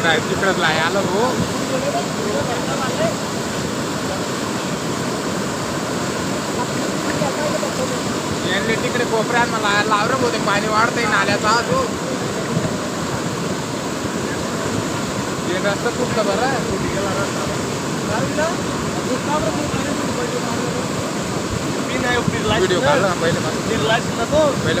हा फिरला नाही तिकडच लाय आलं हो यांनी तिकडे कोपऱ्यात मला लावलं होते पाणी वाढतंय नाल्याचा अजून. हे रस्ता कुठलं बरं. कुठे गेला रस्ता व्हिडिओ काढला पहिले पहिले